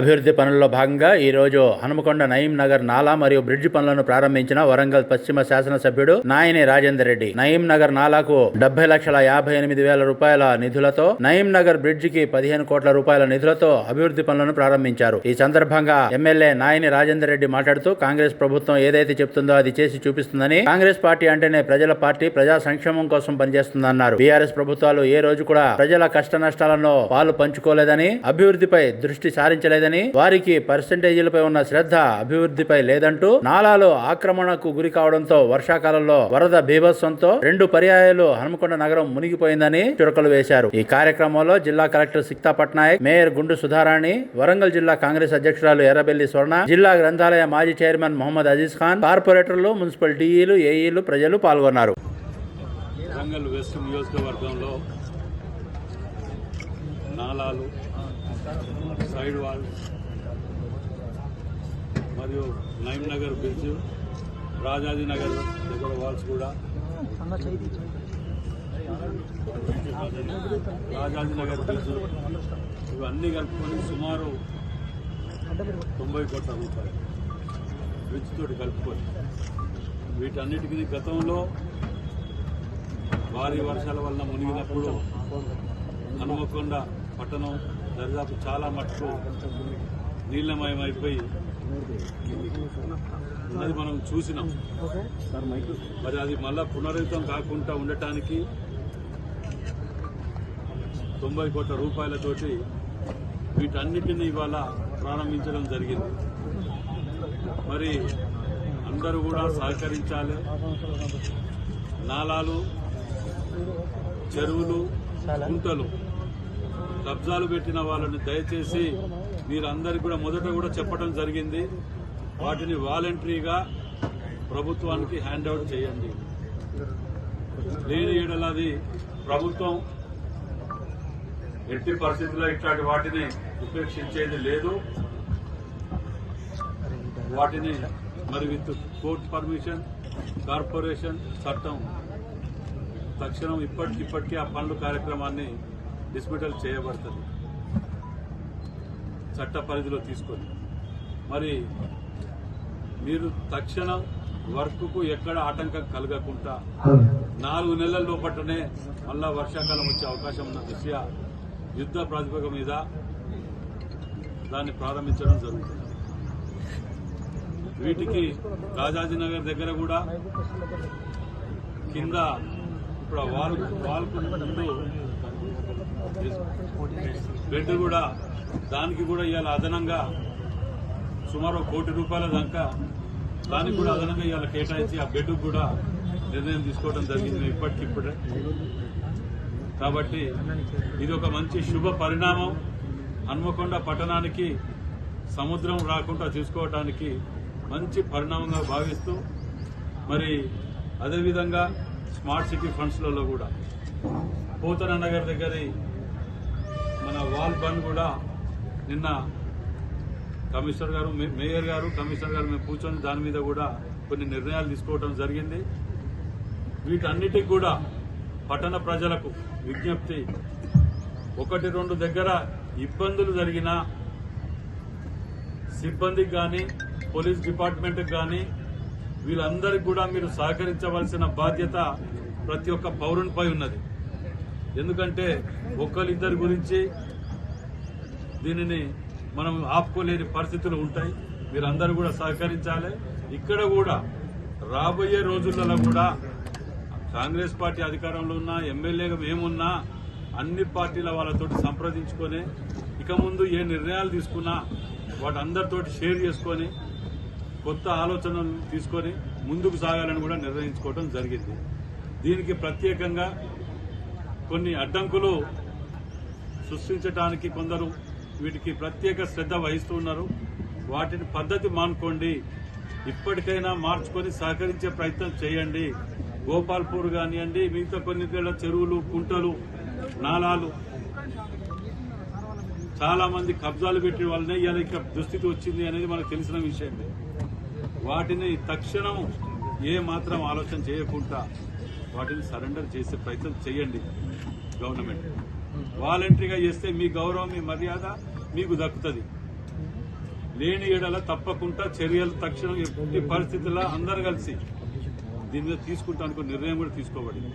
అభివృద్ధి పనుల్లో భాగంగా ఈ రోజు హనుమకొండ నయీం నగర్ నాలా మరియు బ్రిడ్జి పనులను ప్రారంభించిన వరంగల్ పశ్చిమ శాసనసభ్యుడు నాయని రాజేందర్ రెడ్డి. నయీం నగర్ నాలాకు డెబ్బై లక్షల యాభై ఎనిమిది వేల రూపాయల నిధులతో నయీం నగర్ బ్రిడ్జికి పదిహేను కోట్ల రూపాయల నిధులతో అభివృద్ధి పనులను ప్రారంభించారు. ఈ సందర్భంగా ఎమ్మెల్యే నాయని రాజేందర్ రెడ్డి మాట్లాడుతూ కాంగ్రెస్ ప్రభుత్వం ఏదైతే చెప్తుందో అది చేసి చూపిస్తుందని కాంగ్రెస్ పార్టీ అంటేనే ప్రజల పార్టీ ప్రజా సంక్షేమం కోసం పనిచేస్తుందన్నారు. బీఆర్ఎస్ ప్రభుత్వాలు ఏ రోజు కూడా ప్రజల కష్ట నష్టాలను పాలు పంచుకోలేదని అభివృద్ధిపై దృష్టి సారించలేదని వారికి పర్సెంటేజీలపై ఉన్న శ్రద్ధ అభివృద్ధిపై లేదంటూ నాలాలో ఆక్రమణకు గురి కావడంతో వర్షాకాలంలో వరద బీభత్సంతో రెండు పర్యాయాలు హనుమకొండ నగరం మునిగిపోయిందని చురకలు వేశారు. ఈ కార్యక్రమంలో జిల్లా కలెక్టర్ సిక్తా పట్నాయక్ మేయర్ గుండు సుధారాణి వరంగల్ జిల్లా కాంగ్రెస్ అధ్యక్షురాలు ఎర్రబెల్లి స్వర్ణ జిల్లా గ్రంథాలయ మాజీ చైర్మన్ మొహమ్మద్ అజీజ్ ఖాన్ కార్పొరేటర్లు మున్సిపల్ డీఈలు ఏఈలు ప్రజలు పాల్గొన్నారు. వరంగల్ వెస్ట్ నియోజకవర్గంలో నాలాలు సైడ్ వాల్ మరియు నైమ్ నగర్ బ్రిడ్జ్ రాజాజీనగర్ దగ్గర వాల్స్ కూడా. రాజాజీనగర్ బ్రిడ్జ్ ఇవన్నీ కలుపుకొని సుమారు తొంభై కోట్ల రూపాయలు బ్రిడ్జ్ తోటి కలుపుకొని. వీటన్నిటికీ గతంలో భారీ వర్షాల వల్ల మునిగినప్పుడు హనుమకొండ పట్టణం దరిదాపు చాలా మట్టుకు నీళ్ళమయమైపోయి అది మనం చూసినాం. మరి అది మళ్ళా పునరుద్ధం కాకుండా ఉండటానికి తొంభై కోట్ల రూపాయలతోటి వీటన్నిటిని ఇవాళ ప్రారంభించడం జరిగింది. మరి అందరూ కూడా సహకరించాలి. నాలాలు చెరువులు గుంటలు కబ్జాలు పెట్టిన వాళ్ళని దయచేసి మీరందరికీ కూడా మొదట కూడా చెప్పడం జరిగింది. వాటిని వాలంటరీగా ప్రభుత్వానికి హ్యాండ్ అవుట్ చేయండి. లేని ఏడలది ప్రభుత్వం ఎట్టి పరిస్థితుల్లో ఇట్లాంటి వాటిని ఉపేక్షించేది లేదు. వాటిని మరి విత్ కోర్ట్ పర్మిషన్ కార్పొరేషన్ చట్టం. తక్షణం ఇప్పటికిప్పటికీ ఆ పనుల కార్యక్రమాన్ని డిస్మిటల్ చేయబడుతుంది. చట్ట పరిధిలో తీసుకొని. మరి మీరు తక్షణం వర్క్కు ఎక్కడ ఆటంకం కలగకుండా నాలుగు నెలల లోపటనే మళ్ళా వర్షాకాలం వచ్చే అవకాశం ఉన్న దృష్ట్యా యుద్ధ ప్రాతిపదిక మీద దాన్ని ప్రారంభించడం జరుగుతుంది. వీటికి రాజాజీనగర్ దగ్గర కూడా కింద ఇప్పుడు వాల్ వాల్కు ముందు బెడ్ కూడా దానికి కూడా ఇవాళ అదనంగా సుమారు కోటి రూపాయల దాకా దానికి కూడా అదనంగా ఇవాళ కేటాయించి ఆ బెడ్ కూడా నిర్ణయం తీసుకోవడం జరిగింది ఇప్పటికిప్పుడే. కాబట్టి ఇది ఒక మంచి శుభ పరిణామం. హన్మకొండ పట్టణానికి సముద్రం రాకుండా చూసుకోవటానికి మంచి పరిణామంగా భావిస్తూ మరి అదేవిధంగా స్మార్ట్ సిటీ ఫండ్స్లలో కూడా పోతన నగర్ దగ్గర మన వాల్ బండ్ కూడా నిన్న కమిషనర్ గారు మే- మేయర్ గారు కమిషనర్ గారు మేము కూర్చొని దాని మీద కూడా కొన్ని నిర్ణయాలు తీసుకోవడం జరిగింది. వీటన్నిటికి కూడా పట్టణ ప్రజలకు విజ్ఞప్తి. ఒకటి రెండు దగ్గర ఇబ్బందులు జరిగినా సిబ్బందికి కానీ పోలీస్ డిపార్ట్మెంట్కి కానీ వీళ్ళందరికీ కూడా మీరు సహకరించవలసిన బాధ్యత ప్రతి ఒక్క పౌరునిపై ఉన్నది. ఎందుకంటే ఒక్కరిద్దరి గురించి దీనిని మనం ఆపుకోలేని పరిస్థితులు ఉంటాయి. మీరందరూ కూడా సహకరించాలి. ఇక్కడ కూడా రాబోయే రోజులలో కూడా కాంగ్రెస్ పార్టీ అధికారంలో ఉన్నా ఎమ్మెల్యేగా మేమున్నా అన్ని పార్టీల వాళ్ళతోటి సంప్రదించుకొని ఇక ముందు ఏ నిర్ణయాలు తీసుకున్నా వాటందరితోటి షేర్ చేసుకొని కొత్త ఆలోచనలు తీసుకొని ముందుకు సాగాలని కూడా నిర్ణయించుకోవడం జరిగింది. దీనికి ప్రత్యేకంగా కొన్ని అడ్డంకులు సృష్టించడానికి కొందరు వీటికి ప్రత్యేక శ్రద్ధ వహిస్తూ ఉన్నారు. వాటిని పద్ధతి మానుకోండి. ఇప్పటికైనా మార్చుకొని సహకరించే ప్రయత్నం చేయండి. గోపాల్పూర్ కానివ్వండి మిగతా కొన్ని చెరువులు కుంటలు నాలాలు. చాలా మంది కబ్జాలు పెట్టిన వల్లనే ఇలా ఇక దుస్థితి వచ్చింది అనేది మనకు తెలిసిన విషయమే. వాటిని తక్షణం ఏ మాత్రం ఆలోచన చేయకుండా వాటిని సరెండర్ చేసే ప్రయత్నం చేయండి గవర్నమెంట్. వాలంటరీగా చేస్తే మీ గౌరవం మీ మర్యాద మీకు దక్కుతుంది. లేని ఏడల తప్పకుండా చర్యలు తక్షణం ఎట్టి పరిస్థితుల్లో అందరు కలిసి దీని మీద తీసుకుంటానికి నిర్ణయం కూడా తీసుకోబడింది.